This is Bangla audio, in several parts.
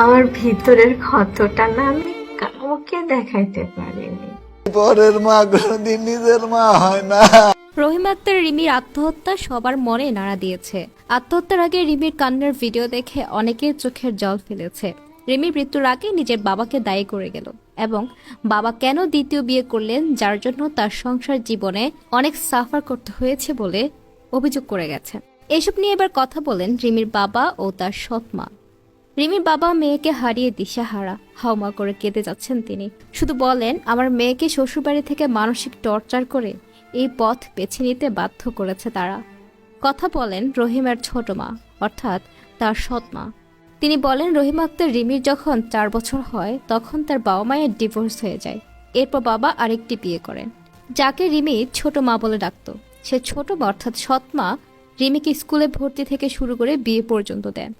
আমার ভিতরের ক্ষতটা না আমি কাউকে দেখাইতে পারিনি। পরের মা কোনোদিন নিজের মা হয় না। রহিম আক্তার রিমির আত্মহত্যা সবার মনে নাড়া দিয়েছে। আত্মহত্যার আগে রিমির কান্নার ভিডিও দেখে অনেকের চোখের জল ফেলেছে। রিমির মৃত্যুর আগে নিজের বাবাকে দায়ী করে গেল এবং বাবা কেন দ্বিতীয় বিয়ে করলেন যার জন্য তার সংসার জীবনে অনেক সাফার করতে হয়েছে বলে অভিযোগ করে গেছে। এসব নিয়ে এবার কথা বলেন রিমির বাবা ও তার সৎ মা। রিমির বাবা মেয়েকে হারিয়ে দিশাহারা, হাওমা করে কেঁদে যাচ্ছেন তিনি। শুধু বলেন, আমার মেয়েকে শ্বশুরবাড়ি থেকে মানসিক টর্চার করে এই পথ বেছে নিতে বাধ্য করেছে তারা। কথা বলেন রহিমের ছোট মা, অর্থাৎ তার সৎ মা। তিনি বলেন, রহিম আক্তার রিমির যখন চার বছর হয়, তখন তার বাবা মায়ের ডিভোর্স হয়ে যায়। এরপর বাবা আরেকটি বিয়ে করেন। যাকে রিমি ছোট মা বলে ডাকত। সে ছোট অর্থাৎ সৎ মা, রিমিকে স্কুলে ভর্তি থেকে শুরু করে বিয়ে পর্যন্ত দেন।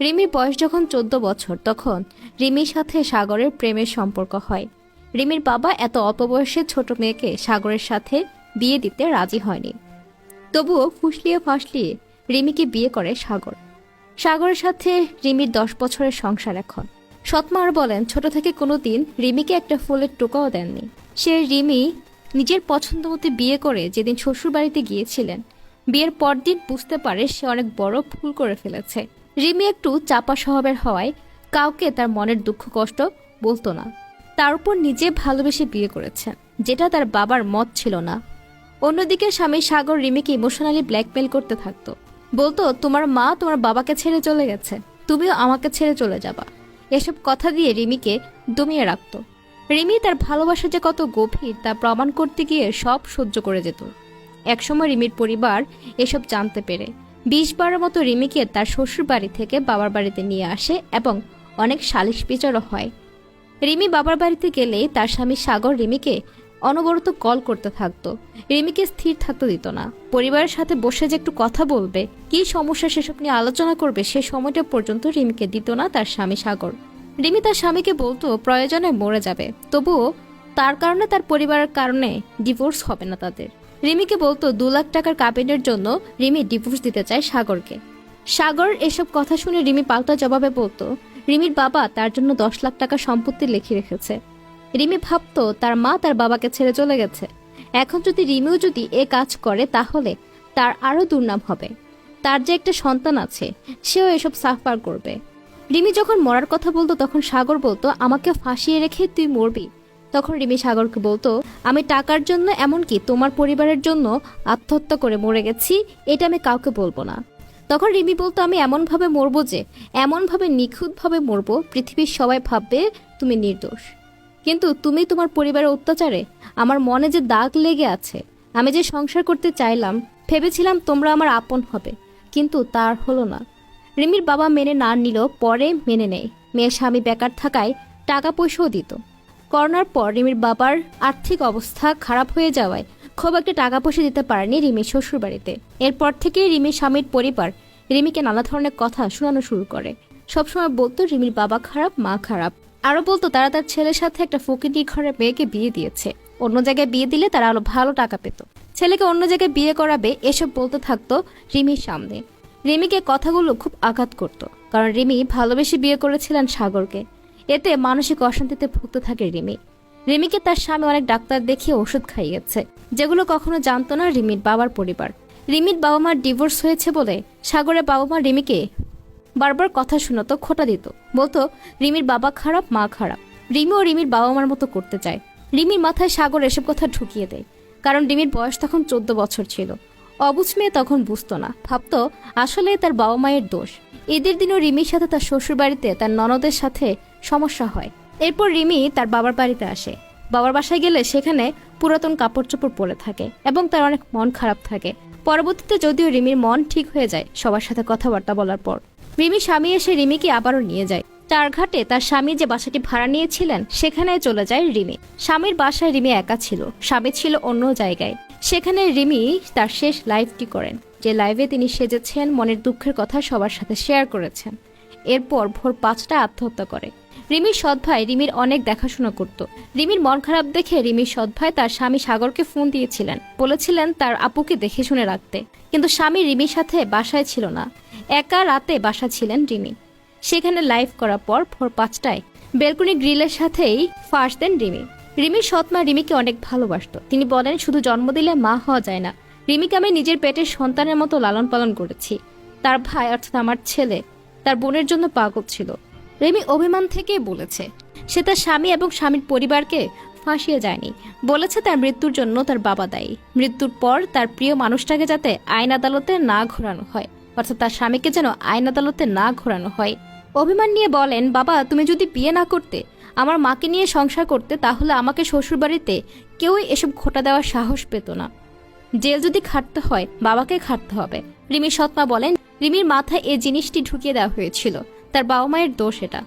রিমির বয়স যখন চোদ্দ বছর, তখন রিমির সাথে সাগরের প্রেমের সম্পর্ক হয়। রিমির বাবা এত অল্প বয়সে ছোট মেয়েকে সাগরের সাথে বিয়ে দিতে রাজি হয়নি। তবুও ফুসলিয়ে ফাসলিয়ে রিমিকে বিয়ে করে সাগর। সাগরের সাথে রিমির দশ বছরের সংসার এখন। সৎমার বলেন, ছোট থেকে কোনোদিন রিমিকে একটা ফুলের টোকাও দেননি। সে রিমি নিজের পছন্দ মতো বিয়ে করে যেদিন শ্বশুরবাড়িতে গিয়েছিলেন। বিয়ের পরদিন বুঝতে পারে সে অনেক বড় ভুল করে ফেলেছে। রিমি একটু চাপা স্বভাবের হওয়ায় কাউকে তার মনের দুঃখ, কষ্ট বলতো না। তার উপর নিজে ভালোবেসে বিয়ে করেছে, যেটা তার বাবার মত ছিল না। অন্যদিকে স্বামী সাগর রিমিকে ইমোশনালি ব্ল্যাকমেল করতে থাকতো। বলতো, তোমার মা তোমার বাবাকে ছেড়ে চলে গেছে, তুমিও আমাকে ছেড়ে চলে যাবা। এসব কথা দিয়ে রিমিকে দমিয়ে রাখত। রিমি তার ভালোবাসা যে কত গভীর, তা প্রমাণ করতে গিয়ে সব সহ্য করে যেত। একসময় রিমির পরিবার এসব জানতে পেরে বিশ বারের মতো রিমিকে তার শ্বশুর বাড়ি থেকে বাবার বাড়িতে নিয়ে আসে এবং অনেক সালিশ বিচারও হয়। রিমি বাবার বাড়িতে গেলে তার স্বামী সাগর রিমিকে অনবরত কল করতে থাকতো। রিমিকে স্থির থাকতে দিত না। পরিবারের সাথে বসে যে একটু কথা বলবে, কি সমস্যা সেসব নিয়ে আলোচনা করবে, সে সময়টা পর্যন্ত রিমিকে দিত না তার স্বামী সাগর। রিমি তার স্বামীকে বলতো, প্রয়োজনে মরে যাবে। তবুও তার কারণে তার পরিবারের কারণে ডিভোর্স হবে না তাদের। রিমিকে বলতো, দু লাখ টাকার কাবিনের জন্য রিমি ডিভোর্স দিতে চায় সাগরকে। সাগর এসব কথা শুনে রিমি পাল্টা জবাবে বলতো, রিমির বাবা তার জন্য দশ লাখ টাকা সম্পত্তি লিখে রেখেছে। রিমি ভাবতো তার মা তার বাবাকে ছেড়ে চলে গেছে। এখন যদি রিমিও যদি এ কাজ করে, তাহলে তার আরও দুর্নাম হবে। তার যে একটা সন্তান আছে, সেও এসব সাফার করবে। রিমি যখন মরার কথা বলতো, তখন সাগর বলতো, আমাকে ফাঁসিয়ে রেখে তুই মরবি। তখন রিমি সাগরকে বলতো, আমি টাকার জন্য এমনকি তোমার পরিবারের জন্য আত্মহত্যা করে মরে গেছি, এটা আমি কাউকে বলব না। তখন রিমি বলতো, আমি এমনভাবে মরবো যে, এমনভাবে নিখুঁতভাবে মরবো, পৃথিবীর সবাই ভাববে তুমি নির্দোষ। কিন্তু তুমি তোমার পরিবারের অত্যাচারে আমার মনে যে দাগ লেগে আছে, আমি যে সংসার করতে চাইলাম, ভেবেছিলাম তোমরা আমার আপন হবে, কিন্তু তার হলো না। রিমির বাবা মেনে না নিলেও পরে মেনে নেয়। মেয়ের স্বামী বেকার থাকায় টাকা পয়সাও দিত। করোনার পর রিমির বাবার আর্থিক অবস্থা খারাপ হয়ে যাওয়ায় খুব একটা টাকা পয়সা দিতে পারেনি রিমির শ্বশুরবাড়িতে। এরপর থেকে রিমির স্বামীর পরিবার রিমিকে নানা ধরনের কথা শোনানো শুরু করে। সবসময় বলতো রিমির বাবা খারাপ, মা খারাপ। আরও বলতো তারা তার ছেলের সাথে একটা ফকিনি ঘরের মেয়েকে বিয়ে দিয়েছে। অন্য জায়গায় বিয়ে দিলে তারা আরও ভালো টাকা পেত। ছেলেকে অন্য জায়গায় বিয়ে করাবে এসব বলতে থাকতো রিমির সামনে। রিমিকে কথাগুলো খুব আঘাত করত, কারণ রিমি ভালোবেসে বিয়ে করেছিলেন সাগরকে। এতে মানসিক অশান্তিতে ভুগতে থাকে রিমি। রিমিকে তার স্বামী অনেক ডাক্তার দেখিয়ে ওষুধ খাইয়েছে, যেগুলো কখনো জানতো না রিমির বাবার পরিবার। রিমির বাবা মার ডিভোর্স হয়েছে বলে সাগরের বাবা মা রিমিকে বারবার কথা শোনাতো, খোটা দিত। বলতো, রিমির বাবা খারাপ, মা খারাপ। রিমি ও রিমির বাবা মার মতো করতে চায়। রিমির মাথায় সাগর এসব কথা ঢুকিয়ে দেয়, কারণ রিমির বয়স তখন চোদ্দ বছর ছিল। অবুঝ মেয়ে তখন বুঝতো না। ভাবতো, আসলে তার বাবা মায়ের দোষ। ঈদের দিনও রিমির সাথে তার শ্বশুর বাড়িতে তার ননদের সাথে সমস্যা হয়। এরপর রিমি তার বাবার বাড়িতে আসে। বাবার বাসায় গেলে সেখানে পুরাতন কাপড় চোপড় পরে থাকে এবং তার অনেক মন খারাপ থাকে। পরবর্তীতে যদিও রিমির মন ঠিক হয়ে যায় সবার সাথে কথাবার্তা বলার পর। রিমি স্বামী এসে রিমিকে আবারও নিয়ে যায়। চারঘাটে তার স্বামী যে বাসাটি ভাড়া নিয়েছিলেন সেখানে চলে যায় রিমি। স্বামীর বাসায় রিমি একা ছিল, স্বামী ছিল অন্য জায়গায়। সেখানে রিমি তার শেষ লাইভটি করেন, যে লাইভে তিনি সেজেছেন, মনের দুঃখের কথা সবার সাথে শেয়ার করেছেন। এরপর ভোর পাঁচটা আত্মহত্যা করে। রিমির সৎ ভাই রিমির অনেক দেখাশোনা করত। রিমির মন খারাপ দেখে রিমির সৎ ভাই তার স্বামী সাগরকে ফোন দিয়েছিলেন। বলেছিলেন তার আপুকে দেখে শুনে রাখতে। কিন্তু স্বামী রিমির সাথে বাসায় ছিল না। একা রাতে বাসা ছিলেন রিমি। সেখানে লাইভ করার পর ভোর পাঁচটায় বেলকুনি গ্রিলের সাথেই ফাঁস দেন রিমি। রিমির সৎমা রিমিকে অনেক ভালোবাসতো। তিনি বলেন, শুধু জন্ম দিলে মা হওয়া যায় না। রিমিকে আমি নিজের পেটের সন্তানের মতো লালন পালন করেছি। তার ভাই, অর্থাৎ আমার ছেলে, তার বোনের জন্য পাগল ছিল। রিমি অভিমান থেকেই বলেছে, সে তার স্বামী এবং স্বামীর পরিবারকে ফাঁসিয়ে যায়নি। বলেছে তার মৃত্যুর জন্য তার বাবা দায়ী। মৃত্যুর পর তার প্রিয় মানুষটাকে যাতে আইন আদালতে না ঘোরানো হয়, অর্থাৎ তার স্বামীকে যেন আইন আদালতে না ঘোরানো হয়। অভিমান নিয়ে বলেন, বাবা, তুমি যদি বিয়ে না করতে, আমার মাকে নিয়ে সংসার করতে, তাহলে আমাকে শ্বশুরবাড়িতে কেউই এসব খোটা দেওয়ার সাহস পেত না। জেল যদি খাটতে হয়, বাবাকে খাটতে হবে। রিমি সৎমা বলেন, রিমির মাথায় এই জিনিসটি ঢুকিয়ে দেওয়া হয়েছিল। তার বাবা মায়ের দোষ এটা।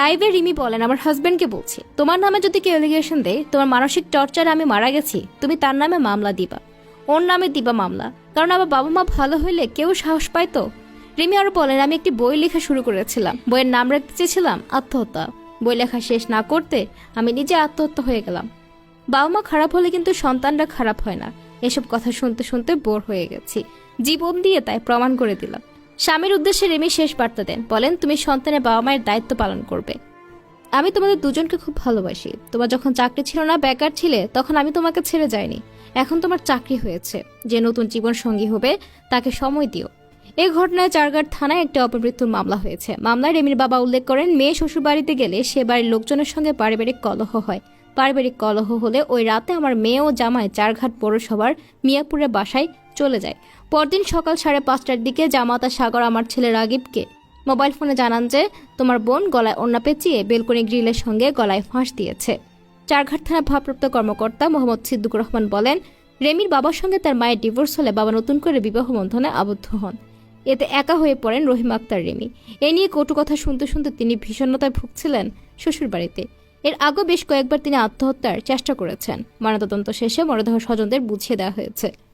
লাইভে রিমি বলেন, আমার হাজবেন্ডকে বলছি, তোমার নামে যদি কেউ এলিগেশন দেয়, তোমার মানসিক টর্চারে আমি মারা গেছি, তুমি তার নামে মামলা দিবা। ওর নামে দিবা মামলা। কারণ আমার বাবা মা ভালো হইলে কেউ সাহস পায় তো রিমি আরও বলেন, আমি একটি বই লেখা শুরু করেছিলাম। বইয়ের নাম রাখতে চেয়েছিলাম, আত্মহত্যা। বই লেখা শেষ না করতে আমি নিজে আত্মহত্যা হয়ে গেলাম। বাবা মা খারাপ হলে কিন্তু সন্তানরা খারাপ হয় না। এসব কথা শুনতে শুনতে বোর হয়ে গেছি। জীবন দিয়ে তাই প্রমাণ করে দিলাম। স্বামীর উদ্দেশ্যে রেমি শেষ বার্তা দেন, বলেন, তুমি সন্তানের বাবা মায়ের দায়িত্ব পালন করবে। আমি তোমাদের দুজনকে খুব ভালোবাসি। তোমার যখন চাকরি ছিল না, বেকার ছিলে, তখন আমি তোমাকে ছেড়ে যাইনি। এখন তোমার চাকরি হয়েছে। যে নতুন জীবন সঙ্গী হবে, তাকে সময় দিও। এই ঘটনায় চারঘাট থানায় একটি অপমৃত্যুর মামলা হয়েছে। মামলায় রেমির বাবা উল্লেখ করেন, মেয়ে শ্বশুর বাড়িতে গেলে সে বাড়ির লোকজনের সঙ্গে পারিবারিক কলহ হয়। পারিবারিক কলহ হলে ওই রাতে আমার মেয়ে ও জামাই চারঘাট পৌরসভার মিয়াপুরের বাসায় চলে যায়। পরদিন সকাল সাড়ে পাঁচটার দিকে জামাতা সাগর, আমার ছেলে রাগিবকে মোবাইল ফোনে জানান যে, তোমার বোন গলায় ওড়না পেঁচিয়ে বেলকনি গ্রিলের সঙ্গে গলায় ফাঁস দিয়েছে। চারঘাট থানা ভারপ্রাপ্ত কর্মকর্তা মোহাম্মদ সিদ্দুকুর রহমান বলেন, রেমির বাবার সঙ্গে তার মায়ের ডিভোর্স হলে বাবা নতুন করে বিবাহ বন্ধনে আবদ্ধ হন। এতে একা হয়ে পড়েন রহিম আক্তার রেমি। এ নিয়ে কটু কথা শুনতে শুনতে তিনি ভীষণতায় ভুগছিলেন শ্বশুরবাড়িতে। এর আগেও বেশ কয়েকবার তিনি আত্মহত্যার চেষ্টা করেছেন। ময়নাতদন্ত শেষে মরদেহ স্বজনদের বুঝিয়ে দেওয়া হয়েছে।